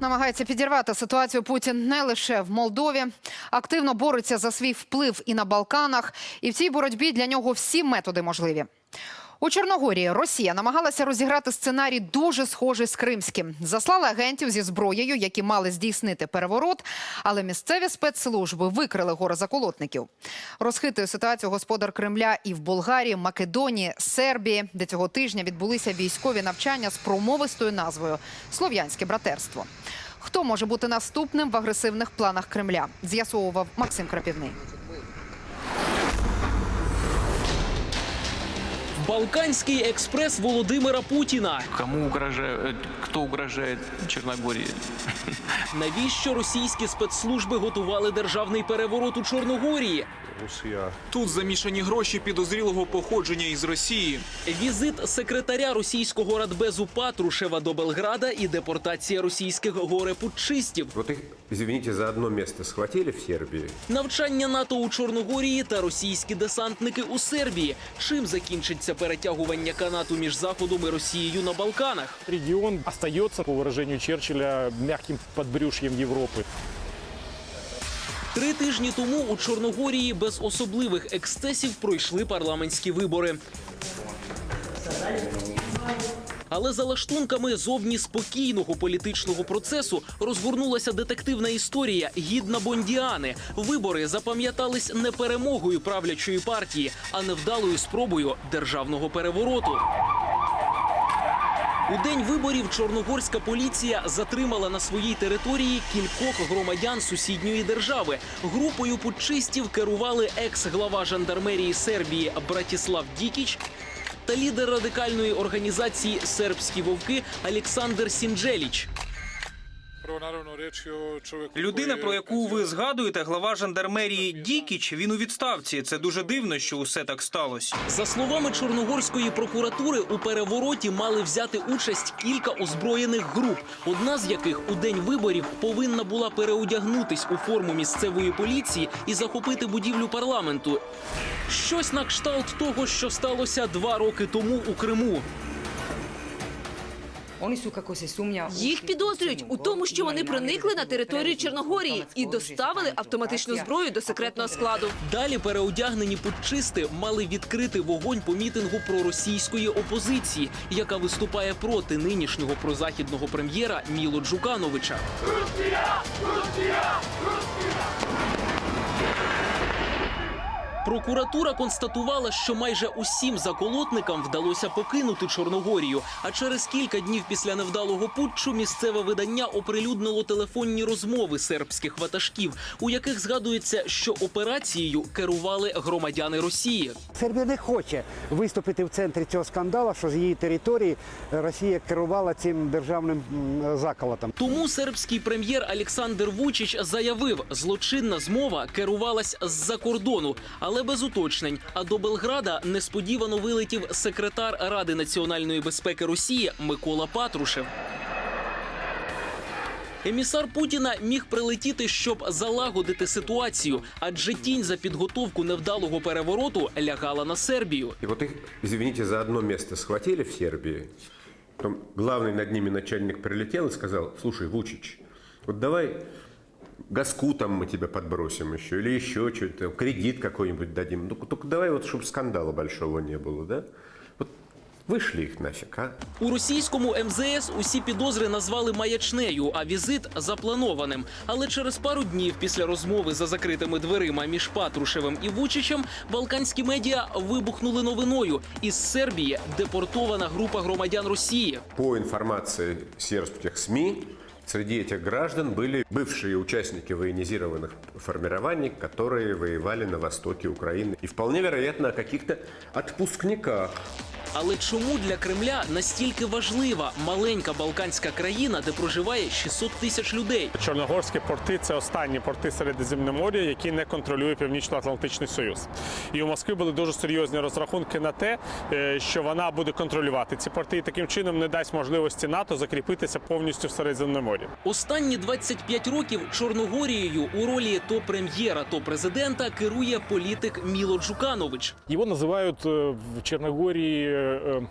Намагається підірвати ситуацію Путін не лише в Молдові. Активно бореться за свій вплив і на Балканах. І в цій боротьбі для нього всі методи можливі. У Чорногорії Росія намагалася розіграти сценарій дуже схожий з кримським. Заслала агентів зі зброєю, які мали здійснити переворот, але місцеві спецслужби викрили горе заколотників. Розхитує ситуацію господар Кремля і в Болгарії, Македонії, Сербії, де цього тижня відбулися військові навчання з промовистою назвою Слов'янське братерство. Хто може бути наступним в агресивних планах Кремля? З'ясовував Максим Крапівний. Балканський експрес Володимира Путіна. Кому угрожает, э, кто угрожает Навіщо російські спецслужби готували державний переворот у Чорногорії? Тут замішані гроші підозрілого походження із Росії. Візит секретаря російського радбезу Патрушева до Белграда і депортація російських горепутчистів. Вот их, извините, за одно место схватили в Сербии. Навчання НАТО у Чорногорії та російські десантники у Сербії. Чим закінчиться перетягування канату між Заходом і Росією на Балканах? регион остается, по выражению Черчилля, мягким подбрюшьем Европы. Три тижні тому у Чорногорії без особливих ексцесів пройшли парламентські вибори. Але за лаштунками зовні спокійного політичного процесу розгорнулася детективна історія гідна Бондіани. Вибори запам'ятались не перемогою правлячої партії, а невдалою спробою державного перевороту. У день виборів чорногорська поліція затримала на своїй території кількох громадян сусідньої держави. Групою путчистів керували екс-глава жандармерії Сербії Братіслав Дікіч та лідер радикальної організації Сербські вовки Олександр Сінджеліч. Людина, про яку ви згадуєте, глава жандармерії Дікіч, він у відставці. Це дуже дивно, що усе так сталося. За словами чорногорської прокуратури, у перевороті мали взяти участь кілька озброєних груп, одна з яких у день виборів повинна була переодягнутись у форму місцевої поліції і захопити будівлю парламенту. Щось на кшталт того, що сталося два роки тому у Криму. Їх підозрюють у тому, що вони проникли на територію Чорногорії і доставили автоматичну зброю до секретного складу. Далі переодягнені путчисти мали відкрити вогонь по мітингу проросійської опозиції, яка виступає проти нинішнього прозахідного прем'єра Міло Джукановича. Прокуратура констатувала, що майже усім заколотникам вдалося покинути Чорногорію. А через кілька днів після невдалого путчу місцеве видання оприлюднило телефонні розмови сербських ватажків, у яких згадується, що операцією керували громадяни Росії. Сербія не хоче виступити в центрі цього скандалу, що з її території Росія керувала цим державним заколотом. Тому сербський прем'єр Олександр Вучич заявив, злочинна змова керувалась з-за кордону, але без уточнень. А до Белграда несподівано вилетів секретар Ради національної безпеки Росії Микола Патрушев. Емісар Путіна міг прилетіти, щоб залагодити ситуацію, адже тінь за підготовку невдалого перевороту лягала на Сербію. И вот их, извините, за одно место схватили в Сербии. Потом главный над ними начальник прилетел и сказал, слушай, Вучич, вот давай газку там мы тебе подбросим еще, или еще что-то, кредит какой-нибудь дадим. Ну, только давай вот, чтобы скандала большого не было, да? Вот вышли их нафиг, а? У російському МЗС усі підозри назвали маячнею, а візит запланованим. Але через пару днів після розмови за закритими дверима між Патрушевим і Вучичем балканські медіа вибухнули новиною. Із Сербії депортована група громадян Росії. По информации сербских СМИ, среди этих граждан были бывшие участники военизированных формирований, которые воевали на востоке Украины. И вполне вероятно о каких-то отпускниках. але чому для Кремля настільки важлива маленька балканська країна, де проживає 600 тисяч людей? Чорногорські порти це останні порти Середземномор'я, які не контролює Північно-Атлантичний Союз. І у Москви були дуже серйозні розрахунки на те, е, що вона буде контролювати ці порти і таким чином не дасть можливості НАТО закріпитися повністю в Середземномор'ї. Останні 25 років Чорногорією у ролі то прем'єра, то президента керує політик Міло Джуканович. Его называют э, в Черногории э,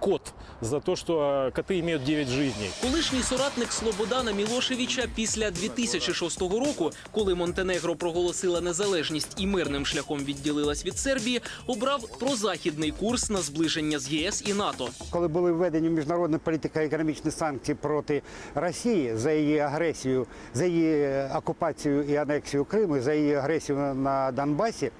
кот за то, что э, коты имеют 9 жизней. Колишній соратник Слободана Мілошевича після 2006 року, коли Монтенегро проголосила незалежність і мирним шляхом відділилась від Сербії, обрав прозахідний курс на зближення з ЄС і НАТО. Коли були введені міжнародна політика економічні санкції проти Росії за її агресію, за її окупацію і анексію Криму, за її агресію на- на Донбасі,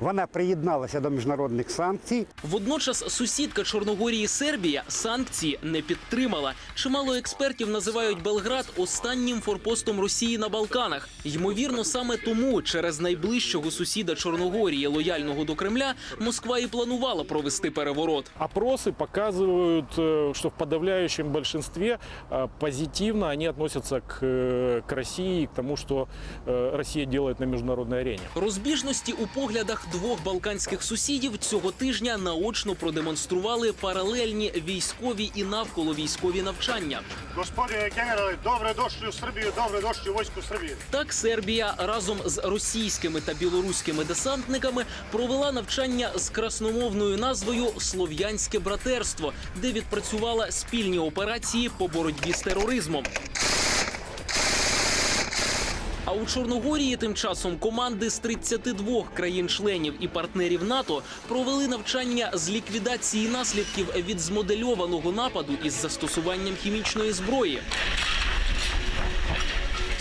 вона приєдналася до міжнародних санкцій. Водночас сусідка Чорногорії Сербія санкції не підтримала. Чимало експертів називають Белград останнім форпостом Росії на Балканах. Ймовірно, саме тому через найближчого сусіда Чорногорії, лояльного до Кремля, Москва і планувала провести переворот. Опросы показывают, э, что в подавляющем большинстве э, позитивно они относятся к, э, к России и к тому, что э, Россия делает на международной арене. Розбіжності у поглядах двох балканських сусідів цього тижня наочно продемонстрували паралельні військові і навколо військові навчання. Dobro došli u Srbiju, dobro došli u vojsku Srbije. Так, Сербія разом з російськими та білоруськими десантниками провела навчання з красномовною назвою Слов'янське братерство, де відпрацювала спільні операції по боротьбі з тероризмом. У Чорногорії тим часом команди з 32 країн-членів і партнерів НАТО провели навчання з ліквідації наслідків від змодельованого нападу із застосуванням хімічної зброї.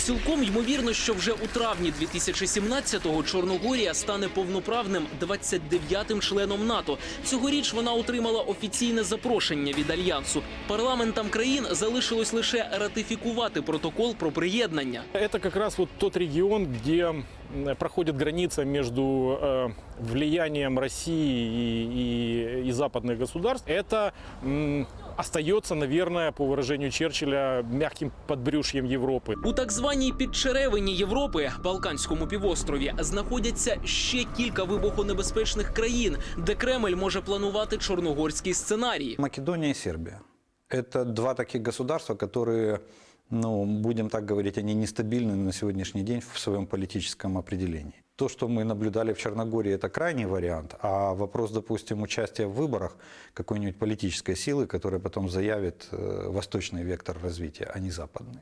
Цілком ймовірно, що вже у травні 2017-го Чорногорія стане повноправним 29-м членом НАТО. Цьогоріч вона отримала офіційне запрошення від альянсу. Парламентам країн залишилось лише ратифікувати протокол про приєднання. Це якраз от той тот де проходит граница между э, влиянием России и, и- и западных государств. Это м, остается, наверное, по выражению Черчилля, мягким подбрюшьем Европы. У так званій підчеревині Європи, Балканському півострові, знаходяться ще кілька вибухонебезпечних країн, де Кремль може планувати чорногорський сценарій. Македония и Сербия. Это два таких государства, которые, ну, будем так говорить, они нестабильны на сегодняшний день в своем политическом определении. То, что мы наблюдали в Черногории, это крайний вариант, а вопрос, допустим, участия в выборах какой-нибудь политической силы, которая потом заявит э, восточный вектор развития, а не западный.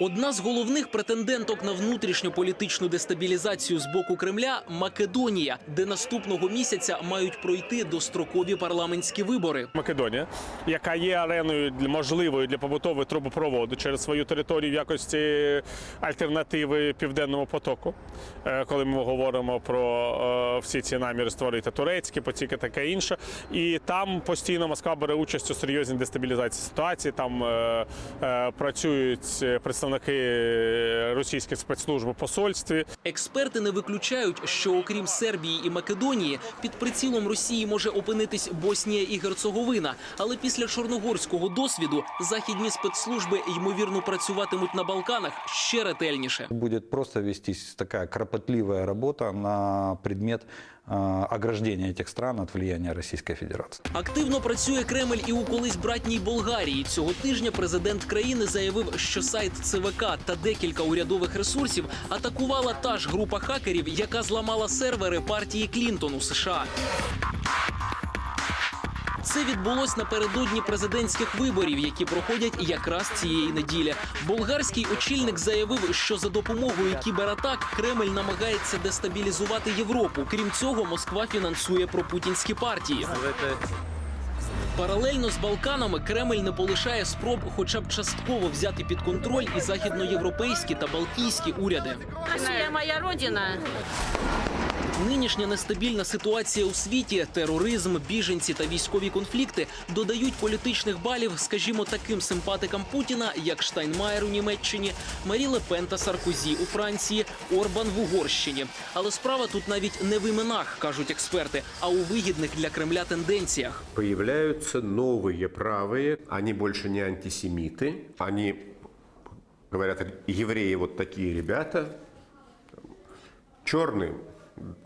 Одна з головних претенденток на внутрішньополітичну дестабілізацію з боку Кремля Македонія, де наступного місяця мають пройти дострокові парламентські вибори. Македонія, яка є ареною можливою для побутової трубопроводу через свою територію в якості альтернативи південному потоку, Е, коли ми говоримо про е, всі ці наміри створити турецькі потіки, таке інше. І там постійно Москва бере участь у серйозній дестабілізації ситуації. Там е, працюють представники російських спецслужб у посольстві. Експерти не виключають, що окрім Сербії і Македонії, під прицілом Росії може опинитись Боснія і Герцеговина. Але після чорногорського досвіду західні спецслужби ймовірно працюватимуть на Балканах ще ретельніше. Будет просто вестись такая кропотливая работа на предмет ограждения этих стран от влияния Российской Федерации. Активно працює Кремль і у колись братній Болгарії. Цього тижня президент країни заявив, що сайт ЦВК та декілька урядових ресурсів атакувала та ж група хакерів, яка зламала сервери партії Клінтон у США. Це відбулось напередодні президентських виборів, які проходять якраз цієї неділі. Болгарський очільник заявив, що за допомогою кібератак Кремль намагається дестабілізувати Європу. Крім цього, Москва фінансує пропутінські партії. Паралельно з Балканами Кремль не полишає спроб, хоча б частково взяти під контроль і західноєвропейські та балтійські уряди. Росія моя родина. Нинішня нестабільна ситуація у світі, тероризм, біженці та військові конфлікти додають політичних балів, скажімо, таким симпатикам Путіна, як Штайнмаєр у Німеччині, Марі Ле Пен та Саркозі у Франції, Орбан в Угорщині. Але справа тут навіть не в іменах, кажуть експерти, а у вигідних для Кремля тенденціях. Появляются новые правые, они больше не антисемиты, они говорят, евреи вот такие ребята, черные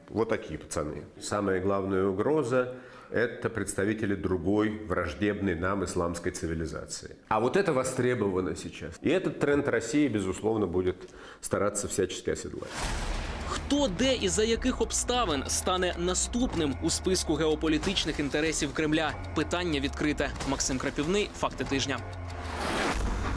вот такие пацаны. Самая главная угроза – это представители другой враждебной нам исламской цивилизации. А вот это востребовано сейчас. И этот тренд России, безусловно, будет стараться всячески оседлать. Хто, де і за яких обставин стане наступним у списку геополітичних інтересів Кремля? Питання відкрите. Максим Крапівний, факти тижня.